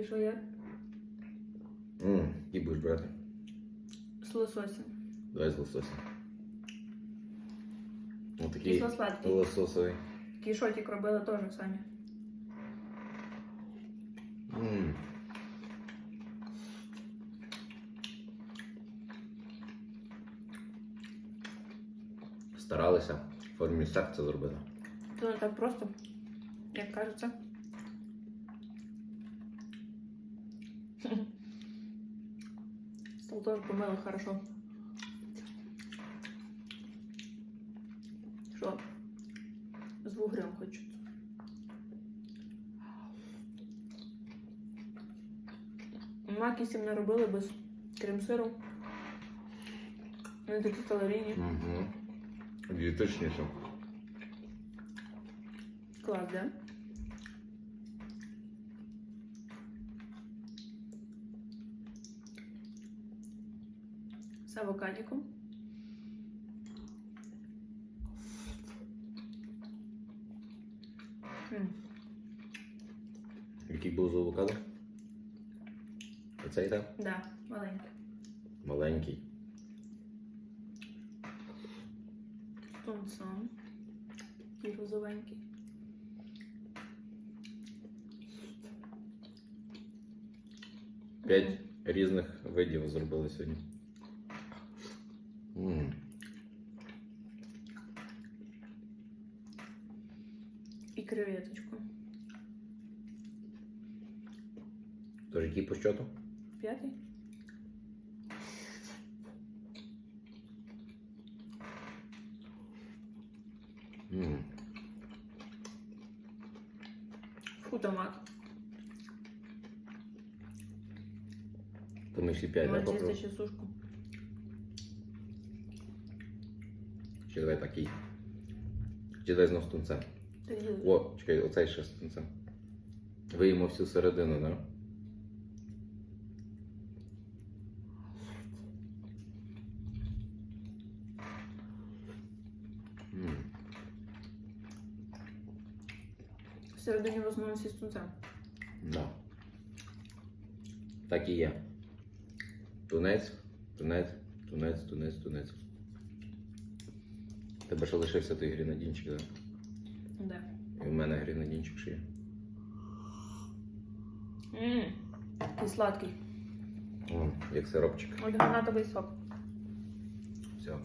І що є? Ммм, і будеш брати. З лососем. Давай з лососем. Ось такий Кисло-сладкий. лососовий. Кішотик робили теж самі. Ммм. Старалися в формі серця зробити. Це не так просто, як кажеться. Стол теж помили хорошо. Що? З вугрем хочуть. Маки сім не робили без крем-сиру. Вони такі калорійні. Угу. Дієтичніше. Клас, да? З авокадиком. М, Який був з авокадо? Оцей так? Да, маленький. Маленький. Тунцом. І розовенький. П'ять різних видів зробили сьогодні. Ммм. І креветочку. Тож який по щоту? П'ятий? Ммм. Фу, томат. То ми ще п'ять, да, Можна попробуємо? з'їсти ще сушку. Чи давай такий. Чи дай знов з тунцем. О, чекай, оцей ще з тунцем. Виїмо всю середину, да? Всередині всі з тунцем. Да. Так і є. Тунець, тунець, тунець, тунець, тунець. Тебе ще лишився той грінадінчик, да? Да. І в мене грінадінчик ще є. Ммм, сладкий. О, як сиропчик. От гранатовий сок.